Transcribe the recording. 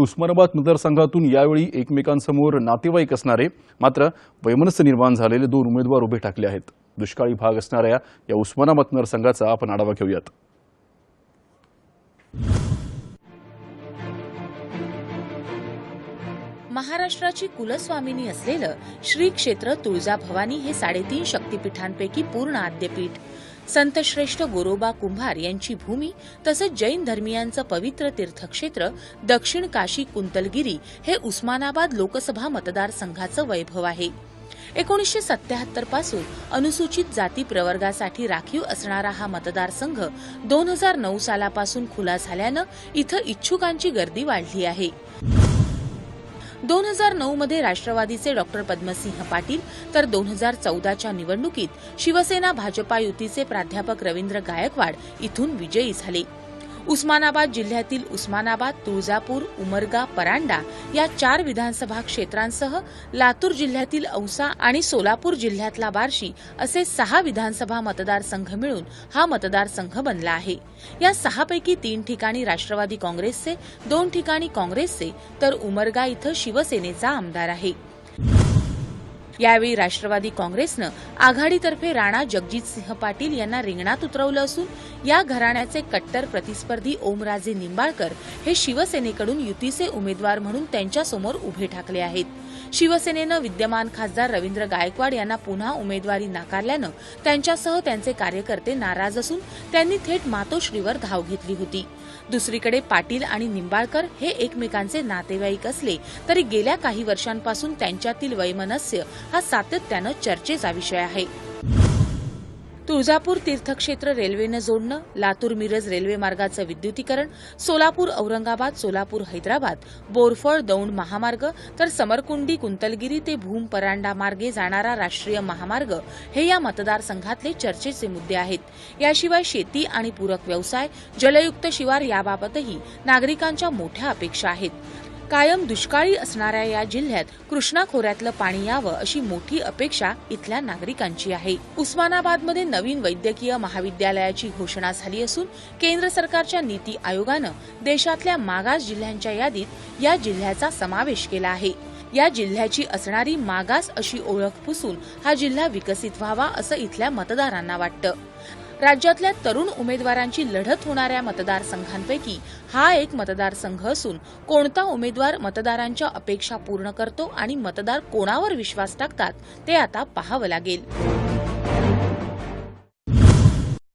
उस्मानाबाद मतदारसंघातून यावेळी एकमेकांसमोर नातेवाईक असणारे मात्र वैमनस्य निर्माण झालेले दोन उमेदवार उभे ठाकले आहेत. दुष्काळी भाग असणाऱ्या या उस्मानाबाद मतदारसंघाचा आपण आढावा घेऊयात. महाराष्ट्राची कुलस्वामिनी असलेलं श्री क्षेत्र तुळजाभवानी हे साडेतीन शक्तिपीठांपैकी पूर्ण आद्यपीठ. संतश्रेष्ठ गोरोबा कुंभार यांची भूमी तसंच जैन धर्मियांचं पवित्र तीर्थक्षेत्र दक्षिण काशी कुंतलगिरी हे उस्मानाबाद लोकसभा मतदारसंघाचं वैभव आहे. एकोणीसशे सत्याहत्तरपासून अनुसूचित जाती प्रवर्गासाठी राखीव असणारा हा मतदारसंघ दोन हजार नऊ सालापासून खुला झाल्यानं इथं इच्छुकांची गर्दी वाढली आहे. दोन हजार नऊ मध्ये राष्ट्रवादीचे डॉक्टर पद्मसिंह पाटील तर दोन हजार चौदाच्या निवडणुकीत शिवसेना भाजपा युतीचे प्राध्यापक रवींद्र गायकवाड इथून विजयी झाले. उस्मानाबाद जिल्ह्यातील उस्मानाबाद तुळजापूर उमरगा परांडा या चार विधानसभा क्षेत्रांसह लातूर जिल्ह्यातील औसा आणि सोलापूर जिल्ह्यातला बार्शी असे सहा विधानसभा मतदारसंघ मिळून हा मतदारसंघ बनला आहे. या सहापैकी तीन ठिकाणी राष्ट्रवादी काँग्रेसचे दोन ठिकाणी काँग्रेसचे तर उमरगा इथं शिवसेनेचा आमदार आहे. यावेळी राष्ट्रवादी काँग्रेसनं आघाडीतर्फे राणा जगजितसिंह पाटील यांना रिंगणात उतरवलं असून या घराण्याचे कट्टर प्रतिस्पर्धी ओमराजे निंबाळकर हे शिवसेनेकडून युतीचे उमेदवार म्हणून त्यांच्यासमोर उभे ठाकले आहेत. शिवसेनेनं विद्यमान खासदार रवींद्र गायकवाड यांना पुन्हा उमेदवारी नाकारल्यानं त्यांच्यासह त्यांचे कार्यकर्ते नाराज असून त्यांनी थेट मातोश्रीवर धाव घेतली होती. दुसरीकडे पाटील आणि निंबाळकर हे एकमेकांचे नातेवाईक असले तरी गेल्या काही वर्षांपासून त्यांच्यातील वैमनस्य हा सातत्यानं चर्चेचा विषय आहे. तुळजापूर तीर्थक्षेत्र रेल्वेनं जोडणं लातूर मिरज रेल्वे मार्गाचं विद्युतीकरण सोलापूर औरंगाबाद सोलापूर हैदराबाद बोरफळ दौंड महामार्ग तर समरकुंडी कुंतलगिरी ते भूम परांडा मार्गे जाणारा राष्ट्रीय महामार्ग हे या मतदारसंघातले चर्चेचे मुद्दे आहेत. याशिवाय शेती आणि पूरक व्यवसाय जलयुक्त शिवार याबाबतही नागरिकांच्या मोठ्या अपेक्षा आहेत. कायम दुष्काळी असणाऱ्या या जिल्ह्यात कृष्णा खोऱ्यातलं पाणी यावं अशी मोठी अपेक्षा इथल्या नागरिकांची आहे. उस्मानाबादमध्ये नवीन वैद्यकीय महाविद्यालयाची घोषणा झाली असून केंद्र सरकारच्या नीती आयोगानं देशातल्या मागास जिल्ह्यांच्या यादीत या जिल्ह्याचा समावेश केला आहे. या जिल्ह्याची असणारी मागास अशी ओळख पुसून हा जिल्हा विकसित व्हावा असं इथल्या मतदारांना वाटतं. राज्यातल्या तरुण उमेदवारांची लढत होणाऱ्या मतदारसंघांपैकी हा एक मतदारसंघ असून कोणता उमेदवार मतदारांच्या अपेक्षा पूर्ण करतो आणि मतदार कोणावर विश्वास टाकतात ते आता पाहावं लागेल.